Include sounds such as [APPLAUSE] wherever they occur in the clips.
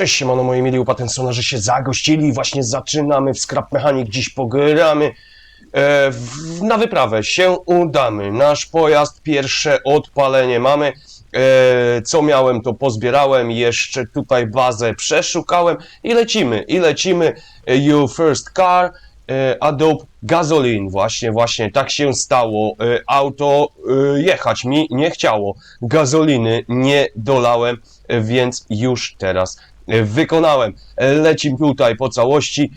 Cześć, siemano moi mili upatensona, że się zagościli. Właśnie zaczynamy w Scrap Mechanic, dziś pogramy. E, w, na wyprawę się udamy. Nasz pojazd, pierwsze odpalenie mamy. E, co miałem, to pozbierałem. Jeszcze tutaj bazę przeszukałem i lecimy. I lecimy. E, You first car. E, Adobe Gasoline, właśnie, właśnie, tak się stało. E, Auto e, jechać mi nie chciało. Gazoliny nie dolałem, więc już teraz wykonałem. Lecim tutaj po całości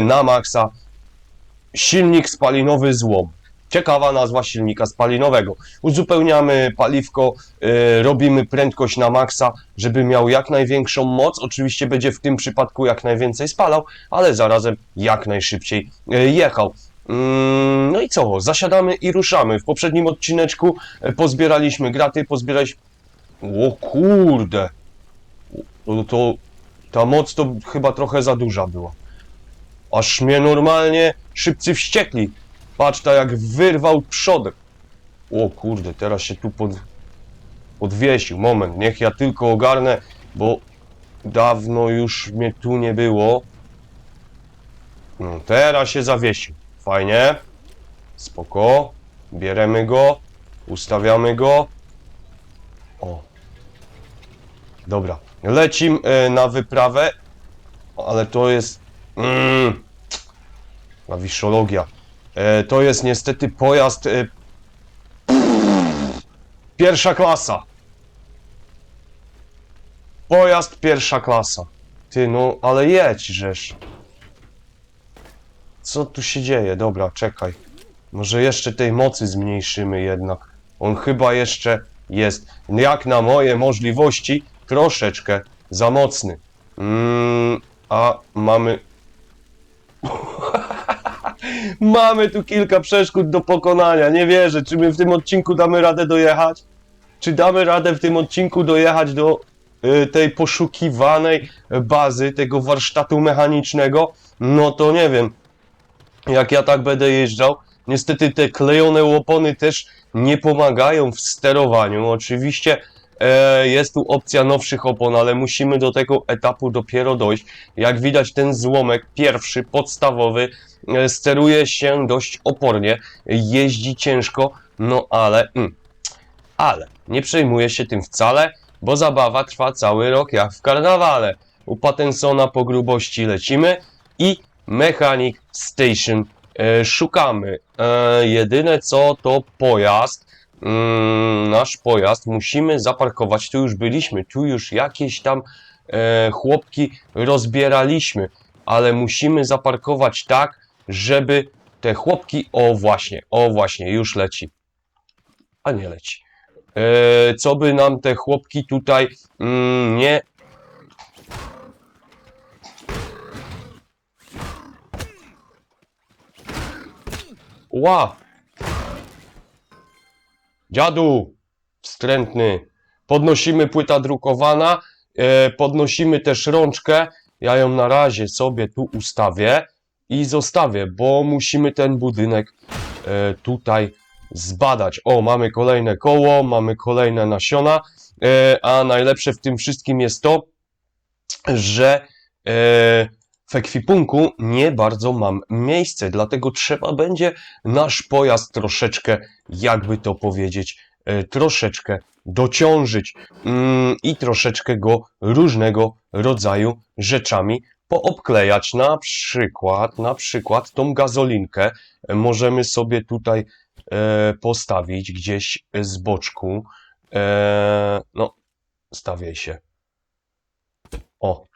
na maksa. Silnik spalinowy złom. Ciekawa nazwa silnika spalinowego. Uzupełniamy paliwko, e, robimy prędkość na maksa, żeby miał jak największą moc. Oczywiście będzie w tym przypadku jak najwięcej spalał, ale zarazem jak najszybciej e, jechał. Mm, No i co? Zasiadamy i ruszamy. W poprzednim odcineczku e, pozbieraliśmy graty, pozbieraliśmy... O kurde! To, to ta moc to chyba trochę za duża była. Aż mnie normalnie szybcy wściekli. Patrz, tak jak wyrwał przodek. O kurde, teraz się tu pod, podwiesił. Moment, niech ja tylko ogarnę, bo dawno już mnie tu nie było. No, teraz się zawiesił. Fajnie. Spoko. Bieremy go. Ustawiamy go. O. Dobra. Lecim e, na wyprawę. Ale to jest... Mm, klawiszologia. E, to jest niestety pojazd... E, pierwsza klasa. Pojazd pierwsza klasa. Ty, no, ale jedź, żeż. Co tu się dzieje? Dobra, czekaj. Może jeszcze tej mocy zmniejszymy jednak. On chyba jeszcze jest, jak na moje możliwości, troszeczkę za mocny. Mm, a mamy... [LAUGHS] mamy tu kilka przeszkód do pokonania. Nie wierzę, czy my w tym odcinku damy radę dojechać? Czy damy radę w tym odcinku dojechać do y, tej poszukiwanej bazy, tego warsztatu mechanicznego? No to nie wiem jak ja tak będę jeżdżał. Niestety te klejone łopony też nie pomagają w sterowaniu. Oczywiście e, jest tu opcja nowszych opon, ale musimy do tego etapu dopiero dojść. Jak widać ten złomek pierwszy, podstawowy, steruje się dość opornie, jeździ ciężko, no ale... Mm, ale nie przejmuję się tym wcale, bo zabawa trwa cały rok jak w karnawale. U Pattensona po grubości lecimy i Mechanic Station e, szukamy. E, jedyne co to pojazd. Mm, nasz pojazd musimy zaparkować. Tu już byliśmy, tu już jakieś tam e, chłopki rozbieraliśmy, ale musimy zaparkować tak, żeby te chłopki. O właśnie, o właśnie, już leci. A nie leci. E, co by nam te chłopki tutaj mm, nie Ła! Dziadu! Wstrętny. Podnosimy płyta drukowana, e, podnosimy też rączkę. Ja ją na razie sobie tu ustawię i zostawię, bo musimy ten budynek e, tutaj zbadać. O, mamy kolejne koło, mamy kolejne nasiona, e, a najlepsze w tym wszystkim jest to, że e, w ekwipunku nie bardzo mam miejsce, dlatego trzeba będzie nasz pojazd troszeczkę, jakby to powiedzieć, e, troszeczkę dociążyć mm, i troszeczkę go różnego rodzaju rzeczami poobklejać. Na przykład, na przykład tą gazolinkę możemy sobie tutaj e, postawić gdzieś z boczku. E, no, stawiaj się. O,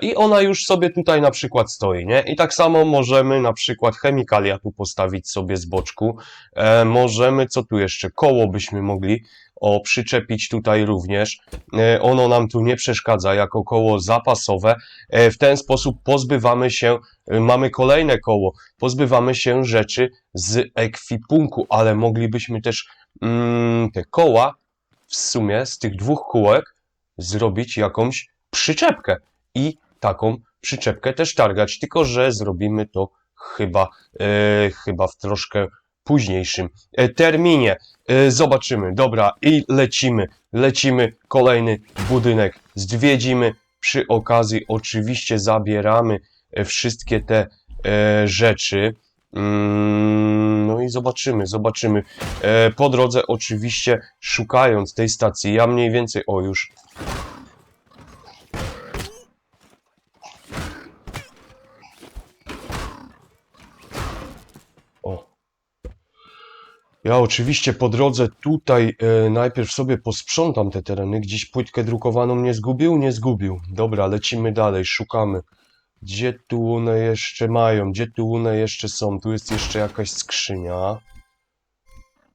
I ona już sobie tutaj na przykład stoi, nie? I tak samo możemy na przykład chemikalia tu postawić sobie z boczku. E, możemy, co tu jeszcze? Koło byśmy mogli o przyczepić tutaj również. E, ono nam tu nie przeszkadza jako koło zapasowe. E, w ten sposób pozbywamy się, e, mamy kolejne koło, pozbywamy się rzeczy z ekwipunku, ale moglibyśmy też mm, te koła w sumie z tych dwóch kółek zrobić jakąś przyczepkę i taką przyczepkę też targać, tylko że zrobimy to chyba, e, chyba w troszkę późniejszym e, terminie. E, zobaczymy. Dobra, i lecimy. Lecimy. Kolejny budynek zwiedzimy, Przy okazji oczywiście zabieramy e, wszystkie te e, rzeczy. Mm, No i zobaczymy, zobaczymy. E, Po drodze oczywiście szukając tej stacji, ja mniej więcej, o już Ja oczywiście po drodze tutaj e, najpierw sobie posprzątam te tereny. Gdzieś płytkę drukowaną nie zgubił? Nie zgubił. Dobra, lecimy dalej, szukamy. Gdzie tu one jeszcze mają? Gdzie tu one jeszcze są? Tu jest jeszcze jakaś skrzynia.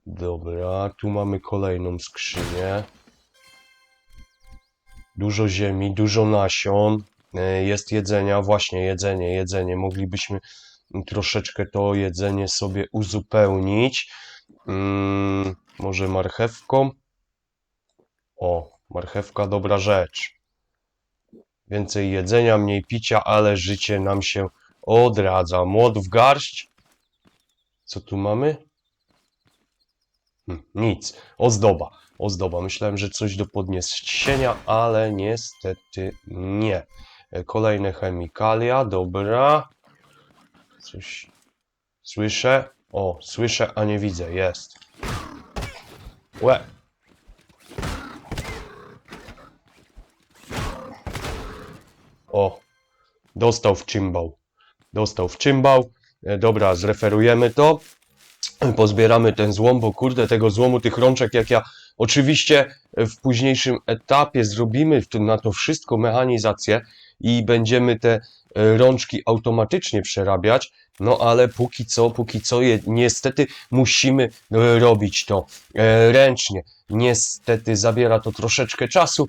Dobra, tu mamy kolejną skrzynię. Dużo ziemi, dużo nasion. E, Jest jedzenia, właśnie jedzenie, jedzenie. Moglibyśmy troszeczkę to jedzenie sobie uzupełnić. Mm, może marchewką? O, marchewka dobra rzecz. Więcej jedzenia, mniej picia, ale życie nam się odradza. Młot w garść. Co tu mamy? Hm, nic. Ozdoba. Ozdoba. Myślałem, że coś do podniesienia, ale niestety nie. E, Kolejne chemikalia. Dobra. Coś słyszę. O, słyszę, a nie widzę. Jest. Łe. O, dostał w cymbał. Dostał w cymbał. E, Dobra, zreferujemy to. Pozbieramy ten złom, bo kurde, tego złomu, tych rączek, jak ja oczywiście w późniejszym etapie zrobimy na to wszystko mechanizację i będziemy te e, rączki automatycznie przerabiać, no ale póki co, póki co je, niestety musimy e, robić to e, ręcznie. Niestety zabiera to troszeczkę czasu,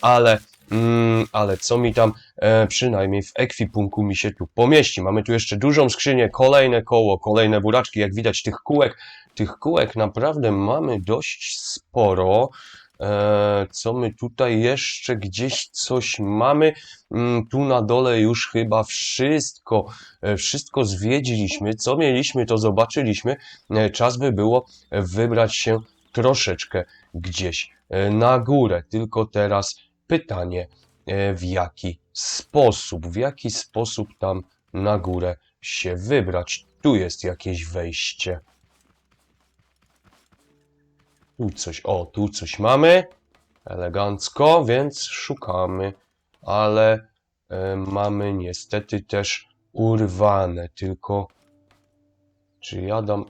ale, mm, ale co mi tam e, przynajmniej w ekwipunku mi się tu pomieści. Mamy tu jeszcze dużą skrzynię, kolejne koło, kolejne buraczki, jak widać tych kółek, tych kółek naprawdę mamy dość sporo. E, co my tutaj jeszcze gdzieś coś mamy? Mm, Tu na dole już chyba wszystko, e, wszystko zwiedziliśmy. Co mieliśmy, to zobaczyliśmy. E, Czas by było wybrać się troszeczkę gdzieś na górę. Tylko teraz pytanie, w jaki sposób, w jaki sposób tam na górę się wybrać? Tu jest jakieś wejście. Tu coś, o, tu coś mamy. Elegancko, więc szukamy. Ale e, mamy niestety też urwane. Tylko czy ja dam.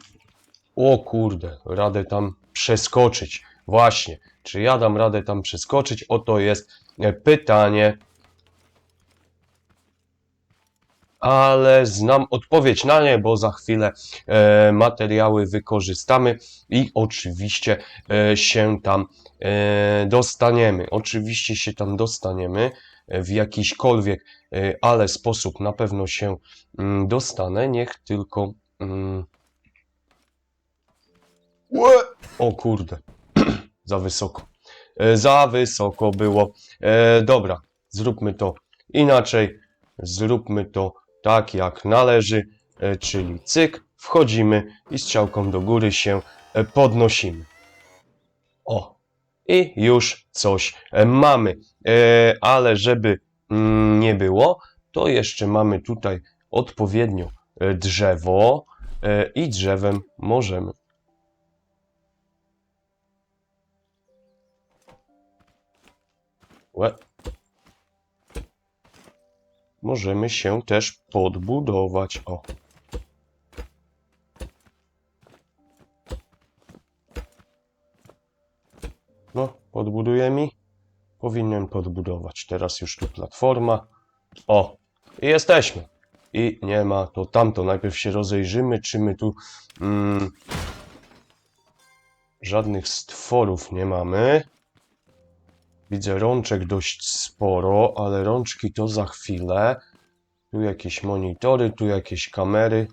O kurde, radę tam przeskoczyć. Właśnie, czy ja dam radę tam przeskoczyć? Oto jest e, pytanie. Ale znam odpowiedź na nie, bo za chwilę e, materiały wykorzystamy i oczywiście e, się tam e, dostaniemy. Oczywiście się tam dostaniemy e, w jakiśkolwiek, e, ale sposób na pewno się mm, dostanę. Niech tylko. Mm... O kurde, [CLEARS THROAT] za wysoko. E, za wysoko było. E, dobra, zróbmy to inaczej. Zróbmy to tak jak należy, e, czyli cyk, wchodzimy i strzałką do góry się e, podnosimy. O, i już coś e, mamy. Ale żeby mm, nie było, to jeszcze mamy tutaj odpowiednio drzewo i drzewem możemy. Łe. Możemy się też podbudować. O. No, podbuduje mi. Powinien podbudować. Teraz już tu platforma. O, i jesteśmy. I nie ma to tamto. Najpierw się rozejrzymy, czy my tu mm, żadnych stworów nie mamy. Widzę rączek dość sporo, ale rączki to za chwilę. Tu jakieś monitory, tu jakieś kamery.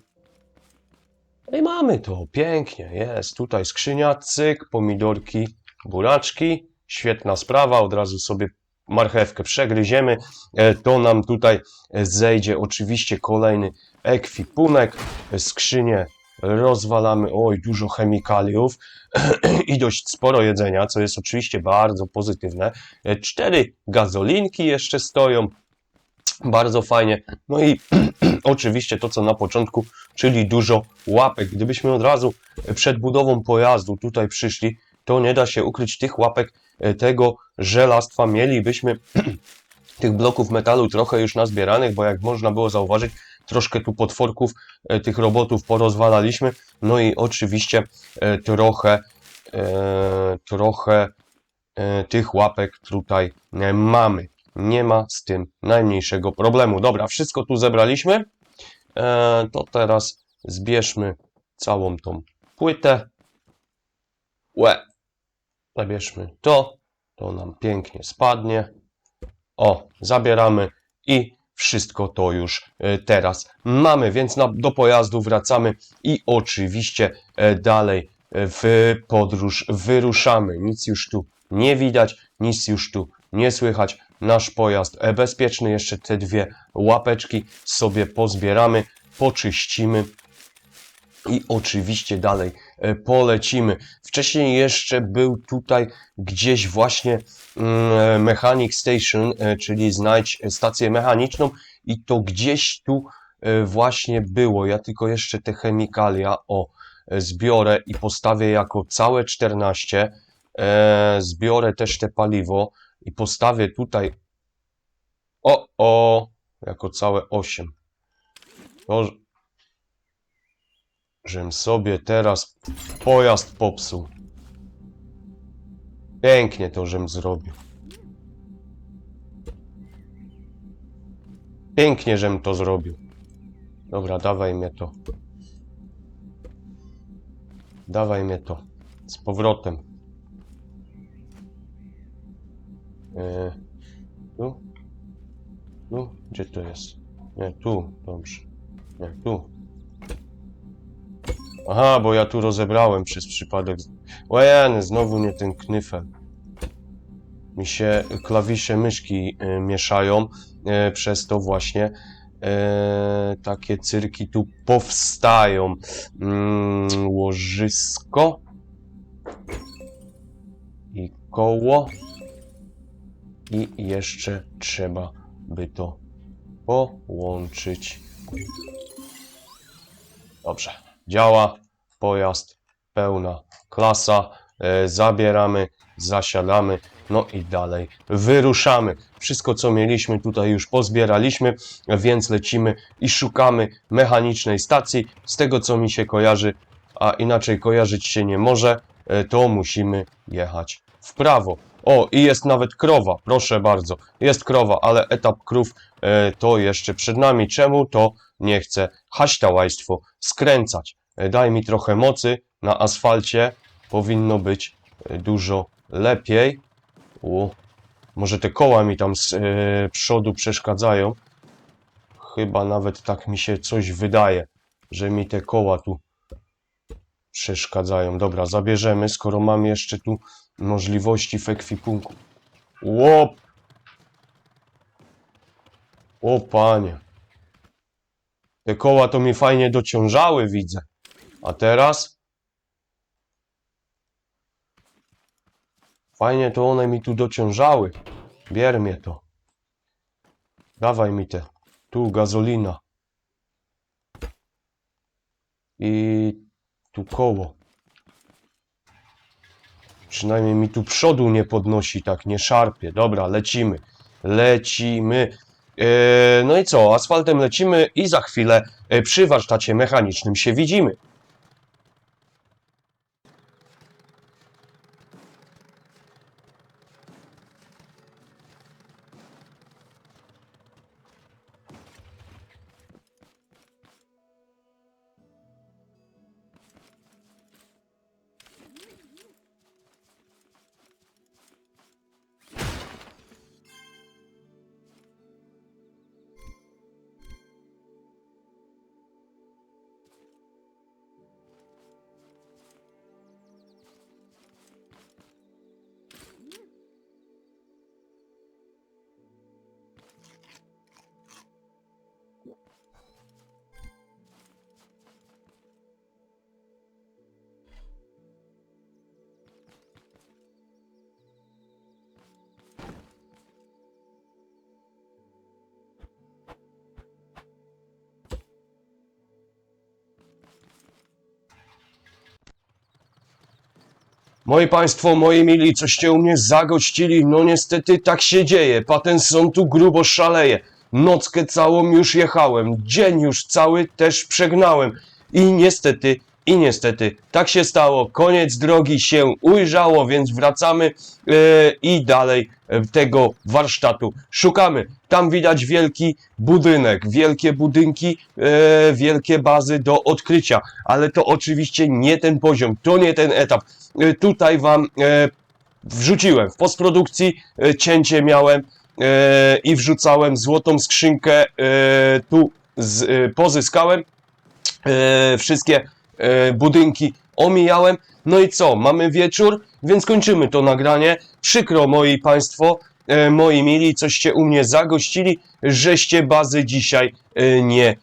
No i mamy to, pięknie, jest. Tutaj skrzynia, cyk, pomidorki, buraczki. Świetna sprawa, od razu sobie marchewkę przegryziemy. E, To nam tutaj zejdzie oczywiście kolejny ekwipunek. Skrzynię rozwalamy, oj, dużo chemikaliów [CLEARS THROAT] i dość sporo jedzenia, co jest oczywiście bardzo pozytywne. E, Cztery gazolinki jeszcze stoją, bardzo fajnie. No i [CLEARS THROAT] oczywiście to, co na początku, czyli dużo łapek. Gdybyśmy od razu przed budową pojazdu tutaj przyszli, to nie da się ukryć tych łapek, e, tego żelastwa. Mielibyśmy [CLEARS THROAT] tych bloków metalu trochę już nazbieranych, bo jak można było zauważyć, troszkę tu potworków, e, tych robotów porozwalaliśmy. No i oczywiście e, trochę, e, trochę tych łapek tutaj mamy. Nie ma z tym najmniejszego problemu. Dobra, wszystko tu zebraliśmy. To teraz zbierzmy całą tą płytę. Łe. Zabierzmy to. To nam pięknie spadnie. O, zabieramy i wszystko to już e, teraz mamy, więc na, do pojazdu wracamy i oczywiście e, dalej e, w podróż wyruszamy. Nic już tu nie widać, nic już tu nie słychać. Nasz pojazd bezpieczny, jeszcze te dwie łapeczki sobie pozbieramy, poczyścimy i oczywiście dalej e, polecimy. Wcześniej jeszcze był tutaj gdzieś właśnie mm, Mechanic Station, e, czyli znajdź stację mechaniczną i to gdzieś tu e, właśnie było. Ja tylko jeszcze te chemikalia o zbiorę i postawię jako całe 14. E, zbiorę też te paliwo i postawię tutaj o, o, jako całe 8. To, żem sobie teraz pojazd popsuł. Pięknie to, żem zrobił. Pięknie, żem to zrobił. Dobra, dawaj mnie to. Dawaj mnie to. Z powrotem. Eee, tu? Tu? Gdzie to jest? Nie, tu. Dobrze. Nie, tu. Aha, bo ja tu rozebrałem przez przypadek. Ojeny, znowu nie ten knyfel. Mi się klawisze myszki y, mieszają, y, przez to właśnie y, takie cyrki tu powstają. Mm, łożysko i koło i jeszcze trzeba by to połączyć. Dobrze, działa pojazd, pełna klasa, e, zabieramy, zasiadamy, no i dalej wyruszamy. Wszystko, co mieliśmy tutaj już pozbieraliśmy, więc lecimy i szukamy mechanicznej stacji. Z tego, co mi się kojarzy, a inaczej kojarzyć się nie może, e, to musimy jechać w prawo. O, i jest nawet krowa, proszę bardzo. Jest krowa, ale etap krów e, to jeszcze przed nami. Czemu to nie chce haśtałajstwo skręcać? E, Daj mi trochę mocy na asfalcie. Powinno być e, dużo lepiej. U, może te koła mi tam z e, przodu przeszkadzają. Chyba nawet tak mi się coś wydaje, że mi te koła tu przeszkadzają. Dobra, zabierzemy, skoro mam jeszcze tu możliwości w ekwipunku. Łop! O panie. Te koła to mi fajnie dociążały, widzę. A teraz? Fajnie to one mi tu dociążały. Bier mnie to. Dawaj mi te. Tu gazolina. I tu koło. Przynajmniej mi tu przodu nie podnosi, tak nie szarpie. Dobra, lecimy. Lecimy. E, no i co? Asfaltem lecimy i za chwilę e, przy warsztacie mechanicznym się widzimy. Moi państwo, moi mili, coście u mnie zagościli, no niestety tak się dzieje, Patterson tu grubo szaleje. Nockę całą już jechałem, dzień już cały też przegnałem. I niestety, i niestety tak się stało, koniec drogi się ujrzało, więc wracamy e, i dalej tego warsztatu szukamy. Tam widać wielki budynek, wielkie budynki, e, wielkie bazy do odkrycia, ale to oczywiście nie ten poziom, to nie ten etap. E, tutaj wam e, wrzuciłem w postprodukcji, e, cięcie miałem e, i wrzucałem złotą skrzynkę, e, tu z, e, pozyskałem wszystkie e, budynki omijałem. No i co? Mamy wieczór, więc kończymy to nagranie. Przykro, moi państwo, e, moi mili, coście u mnie zagościli, żeście bazy dzisiaj e, nie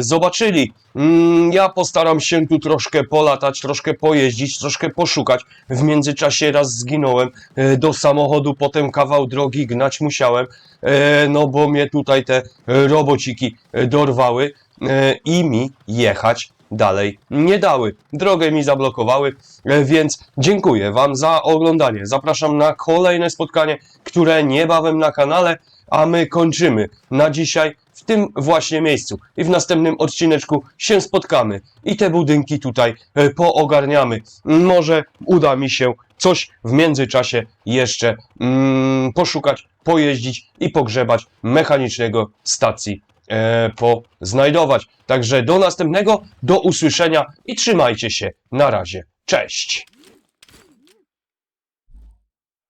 zobaczyli. Mm, Ja postaram się tu troszkę polatać, troszkę pojeździć, troszkę poszukać. W międzyczasie raz zginąłem do samochodu, potem kawał drogi gnać musiałem, no bo mnie tutaj te robociki dorwały i mi jechać dalej nie dały. Drogę mi zablokowały, e, więc dziękuję Wam za oglądanie. Zapraszam na kolejne spotkanie, które niebawem na kanale, a my kończymy na dzisiaj w tym właśnie miejscu. I w następnym odcineczku się spotkamy i te budynki tutaj e, poogarniamy. Może uda mi się coś w międzyczasie jeszcze mm, poszukać, pojeździć i pogrzebać mechanicznego stacji e, poznajdować. Także do następnego, do usłyszenia i trzymajcie się. Na razie. Cześć!